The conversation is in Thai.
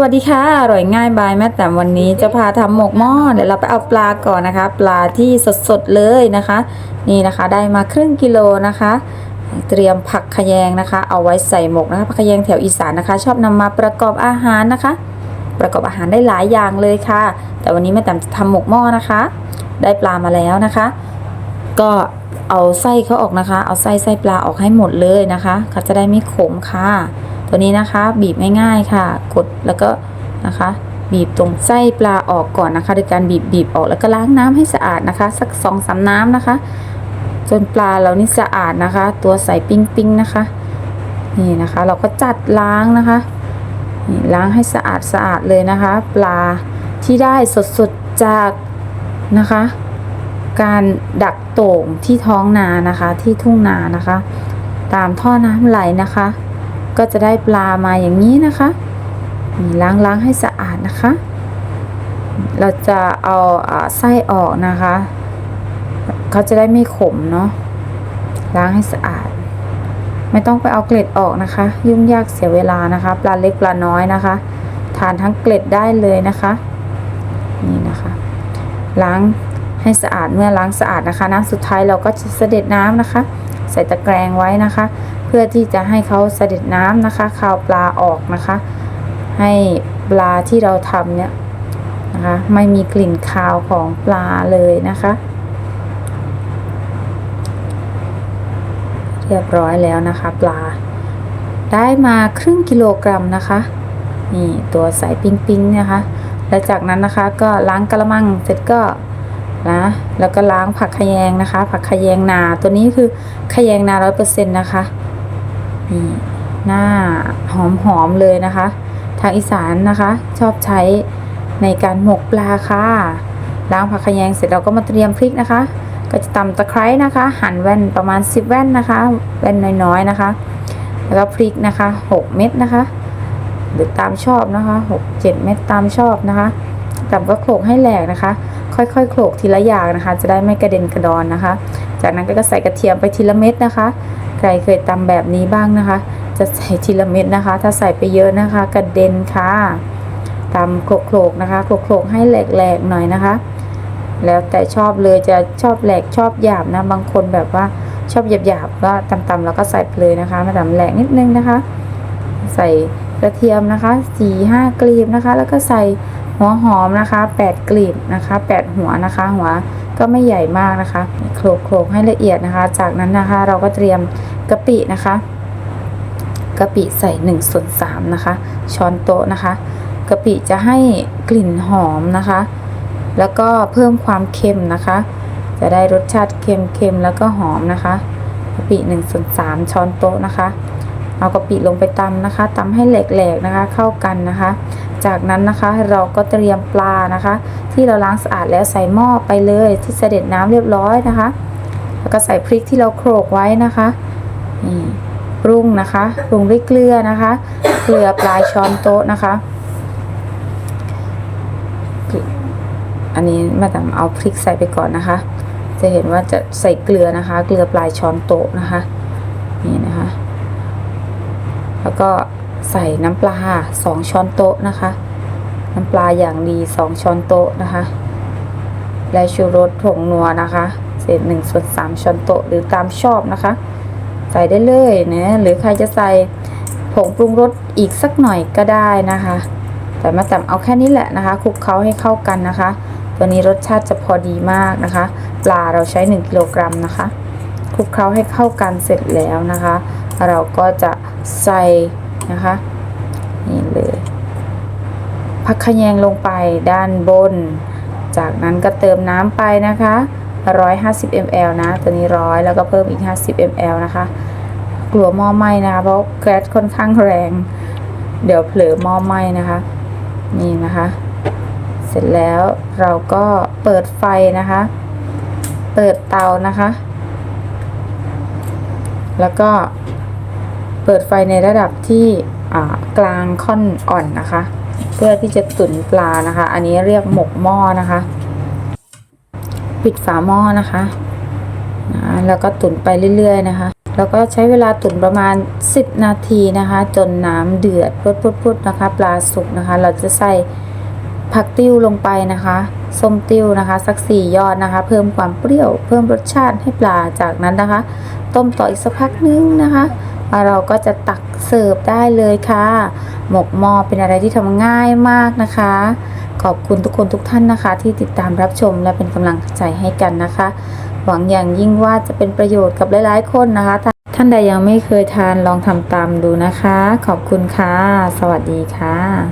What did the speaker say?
วัสดีค่ะ อร่อยง่ายบายแม่แต่วันนี้จะพาทำหมกหม้อเดี๋ยวเราไปเอาปลาก่อนนะคะ ปลาที่สดๆเลยนะคะ นี่นะคะได้มาครึ่งกิโลนะคะ เตรียมผักขยงนะคะ เอาไว้ใส่หมกนะคะผักขยงแถวอีสานนะคะ ชอบนำมาประกอบอาหารนะคะ ประกอบอาหารได้หลายอย่างเลยค่ะ แต่วันนี้แม่แต้มจะทำหมกหม้อนะคะ ได้ปลามาแล้วนะคะ ก็เอาไส้เขาออกนะคะ เอาไส้ไส้ปลาออกให้หมดเลยนะคะเขาจะได้ไม่ขมค่ะ ตัวนี้นะคะ บีบง่ายๆค่ะ กดแล้วก็นะคะ บีบตรงไส้ปลาออกก่อนนะคะโดยการบีบบีบออกแล้วก็ล้างน้ำให้สะอาดนะคะ สักสองสามน้ำนะคะ จนปลาเรานี่สะอาดนะคะ ตัวใสปิ้งปิ้งๆนะคะ นี่นะคะ เราก็จัดล้างนะคะนี่ล้างให้สะอาดสะอาดเลยนะคะ ปลาที่ได้สดๆจากนะคะ การดักโต่งที่ท้องนานะคะ ที่ทุ่งนานะคะ ตามท่อน้ำไหลนะคะ ก็จะได้ปลามาอย่างนี้นะคะล้างล้างให้สะอาดนะคะ เราจะเอาไส้ออกนะคะเขาจะได้ไม่ขมเนาะล้างให้สะอาด ไม่ต้องไปเอาเกล็ดออกนะคะ ยุ่งยากเสียเวลานะคะ ปลาเล็กปลาน้อยนะคะ ทานทั้งเกล็ดได้เลยนะคะนี่นะคะล้างให้สะอาดเมื่อล้างสะอาดนะคะ น้ำสุดท้ายเราก็จะเสด็จน้ำนะคะ ใส่ตะแกรงไว้นะคะ พื่อที่จะให้เขาเสด็จน้ำนะคะคาวปลาออกนะคะ ให้ปลาที่เราทำเนี่ยนะคะไม่มีกลิ่นคาวของปลาเลยนะคะ เรียบร้อยแล้วนะคะ ปลา ได้มาครึ่งกิโลกรัมนะคะนี่ตัวใสปิ้งปิ้งๆนะคะและจากนั้นนะคะก็ล้างกระมังเสร็จก็นะแล้วก็ล้างผักขยงนะคะ ผักขยงนาตัวนี้คือขยงนาร้อยเปอร์เซ็นต์นะคะ นี่หน้าหอมหอมๆเลยนะคะ ทางอีสานนะคะ ชอบใช้ในการหมกปลาค่ะล้างผักขยงเสร็จเราก็มาเตรียมพริกนะคะ ก็จะตำตะไคร้นะคะ หั่นแว่นประมาณ 10 แว่นนะคะ แว่นน้อยๆนะคะ แล้วก็พริกนะคะ 6 เม็ดนะคะ หรือตามชอบนะคะ 6 7 เม็ดตามชอบนะคะตำก็โขลกให้แหลกนะคะ ค่อยๆโขลกทีละอย่างนะคะ จะได้ไม่กระเด็นกระดอนนะคะ จากนั้นก็ใส่กระเทียมไปทีละเม็ดนะคะ รเคยตำแบบนี้บ้างนะคะ จะใส่ทีละเม็ดนะคะ ถ้าใส่ไปเยอะนะคะกระเด็นค่ะตำโขลกๆนะคะโขลกๆให้แหลกๆหน่อยนะคะ แล้วแต่ชอบเลยจะชอบแหลกชอบหยาบนะบางคนแบบว่าชอบหยาบๆก็ตำๆแล้วก็ใส่ไปเลยนะคะ มาตำแหลกนิดนึงนะคะ ใส่กระเทียมนะคะสี่ห้ากลีบนะคะ แล้วก็ใส่หัวหอมนะคะแปดกลีบนะคะแปดหัวนะคะหัว ก็ไม่ใหญ่มากนะคะโขลกโขลกให้ละเอียดนะคะ จากนั้นนะคะเราก็เตรียมกะปินะคะกะปิใส่1ส่วน3นะคะ ช้อนโต๊ะนะคะกะปิจะให้กลิ่นหอมนะคะ แล้วก็เพิ่มความเค็มนะคะ จะได้รสชาติเค็มๆแล้วก็หอมนะคะกะปิ1ส่วน3ช้อนโต๊ะนะคะ เอากะปิลงไปตำนะคะตำให้แหลกๆนะคะ เข้ากันนะคะ จากนั้นนะคะเราก็เตรียมปลานะคะ ที่เราล้างสะอาดแล้วใส่หม้อไปเลยที่เสด็จน้ำเรียบร้อยนะคะ แล้วก็ใส่พริกที่เราโขลกไว้นะคะนี่ปรุงนะคะปรุงด้วยเกลือนะคะ เกลือปลายช้อนโต๊ะนะคะอันนี้แม่ตำเอาพริกใส่ไปก่อนนะคะ จะเห็นว่าจะใส่เกลือนะคะ เกลือปลายช้อนโต๊ะนะคะ นี่นะคะ แล้วก็ ใส่น้ำปลาสองช้อนโต๊ะนะคะ น้ำปลาอย่างดีสองช้อนโต๊ะนะคะ และชูรสผงนัวนะคะ เศษหนึ่งส่วนสามช้อนโต๊ะหรือตามชอบนะคะ ใส่ได้เลยนะหรือใครจะใส่ผงปรุงรสอีกสักหน่อยก็ได้นะคะ แต่มาแต่เอาแค่นี้แหละนะคะคลุกเคล้าให้เข้ากันนะคะ ตัวนี้รสชาติจะพอดีมากนะคะ ปลาเราใช้ 1กิโลกรัมนะคะคลุกเคล้าให้เข้ากันเสร็จแล้วนะคะ เราก็จะใส่ นะคะ นี่เลยผักขยงลงไปด้านบน จากนั้นก็เติมน้ำไปนะคะ 150 ml นะ ตัวนี้ร้อยแล้วก็เพิ่มอีก 50 ml นะคะ กลัวหม้อไหม้นะคะ เพราะแก๊สค่อนข้างแรง เดี๋ยวเผลอหม้อไหม้นะคะ นี่นะคะ เสร็จแล้วเราก็เปิดไฟนะคะ เปิดเตานะคะ แล้วก็ เปิดไฟในระดับที่กลางค่อนอ่อนนะคะ เพื่อที่จะตุ๋นปลานะคะ อันนี้เรียกหมกหม้อนะคะ ปิดฝาหม้อนะคะนะแล้วก็ตุ๋นไปเรื่อยๆนะคะแล้วก็ใช้เวลาตุ๋นประมาณ 10 นาทีนะคะ จนน้ำเดือดพุดๆๆนะคะ ปลาสุกนะคะ เราจะใส่ผักติ้วลงไปนะคะส้มติ้วนะคะ สักสี่ยอดนะคะ เพิ่มความเปรี้ยว เพิ่มรสชาติให้ปลาจากนั้นนะคะ ต้มต่ออีกสักพักนึงนะคะ เราก็จะตักเสิร์ฟได้เลยค่ะ หมกหม้อเป็นอะไรที่ทำง่ายมากนะคะ ขอบคุณทุกคนทุกท่านนะคะ ที่ติดตามรับชมและเป็นกำลังใจให้กันนะคะ หวังอย่างยิ่งว่าจะเป็นประโยชน์กับหลายๆ คนนะคะ ท่านใดยังไม่เคยทานลองทำตามดูนะคะ ขอบคุณค่ะ สวัสดีค่ะ